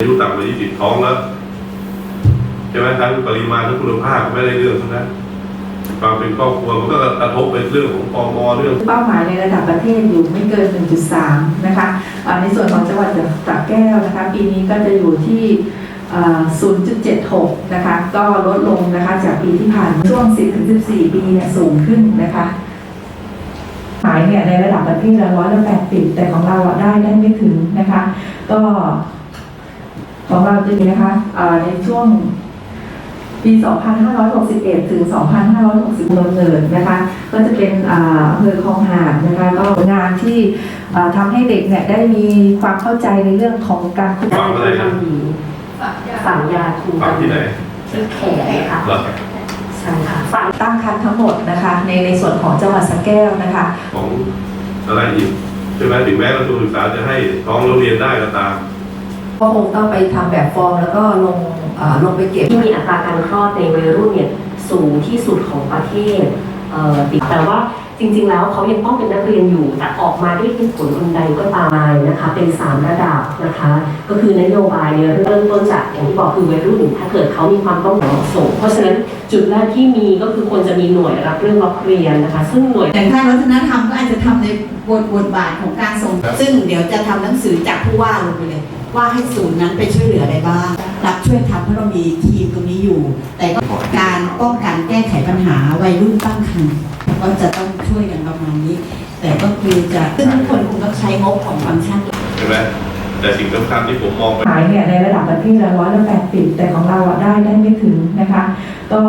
อายุต่ำกว่า20ท้องแล้วใช่ไหมทั้งปริมาณทั้งคุณภาพไม่ได้เรื่องทั้งนั้นความเป็นครอบครัวมันก็กระทบเป็นเรื่องของปมเรื่อง เป้าหมายในระดับประเทศอยู่ไม่เกิน 1.3 นะคะอ่าในส่วนของจังหวัดสระแก้วนะคะ ปีนี้ก็จะอยู่ที่อ่า0.76 นะคะ ก็ลดลงนะคะจากปีที่ผ่านมาช่วง 10-14 ปีเนี่ยสูงขึ้นนะคะ หมายเนี่ยในระดับประเทศละร้อยละแปดสิบแต่ของเราอะได้ได้ไม่ถึงนะคะ ก็ ของเราจะมีนะคะอ่าในช่วงปี 2561 ถึง 2560เนินนะคะ ก็จะเป็นอ่าอำเภอคลองหาดนะคะ ก็งานที่อ่าทำให้เด็กเนี่ยได้มีความเข้าใจในเรื่องของการคุฝังอะไรนะฝังยาคูฝังที่ไหนที่แขนค่ะเหรอใช่ค่ะฝังตั้งครรภ์ทั้งหมดนะคะ ในในส่วนของจังหวัดสระแก้วนะคะ ของอะไรอีกใช่ไหมถึงแม้กระทรวงศึกษาจะให้ท้องโรงเรียนได้ก็ตาม ก็คงต้องไปทำแบบฟอร์มแล้วก็ลงอ่าลงไปเก็บที่มีอัตราการคลอดในวัยรุ่นเนี่ยสูงที่สุดของประเทศเอ่อแต่ว่าจริงๆ แล้วเขายังต้องเป็นนักเรียนอยู่ แต่ออกมาด้วยเหตุผลคนใดก็ตามนะคะ เป็น 3 ระดับนะคะ ก็คือนโยบายเนี่ยเริ่มต้นจากอย่างที่บอกคือวัยรุ่นถ้าเกิดเขามีความต้องการเหมาะสมเพราะฉะนั้นจุดแรกที่มีก็คือควรจะมีหน่วยรับเรื่องรับเรียนนะคะ ซึ่งหน่วยแต่ถ้าวัฒนธรรมก็อาจจะทำในบทบทบาทของการส่ง ซึ่งเดี๋ยวจะทำหนังสือจากผู้ว่าลงไปเลย ว่าให้ศูนย์นั้นไปช่วยเหลืออะไรบ้างรับช่วยทำเพราะเรามีทีมตรงนี้อยู่ แต่ก็การป้องกันแก้ไขปัญหาวัยรุ่นตั้งครรภ์ก็จะต้องช่วยกันประมาณนี้ แต่ก็คือจะซึ่งทุกคนคงต้องใช้งบของฟังก์ชันใช่ไหมแต่สิ่งสำคัญที่ผมมองไปหมายเนี่ยในระดับประเทศละร้อยละแปดสิบแต่ของเราอะได้ได้ไม่ถึงนะคะ ก็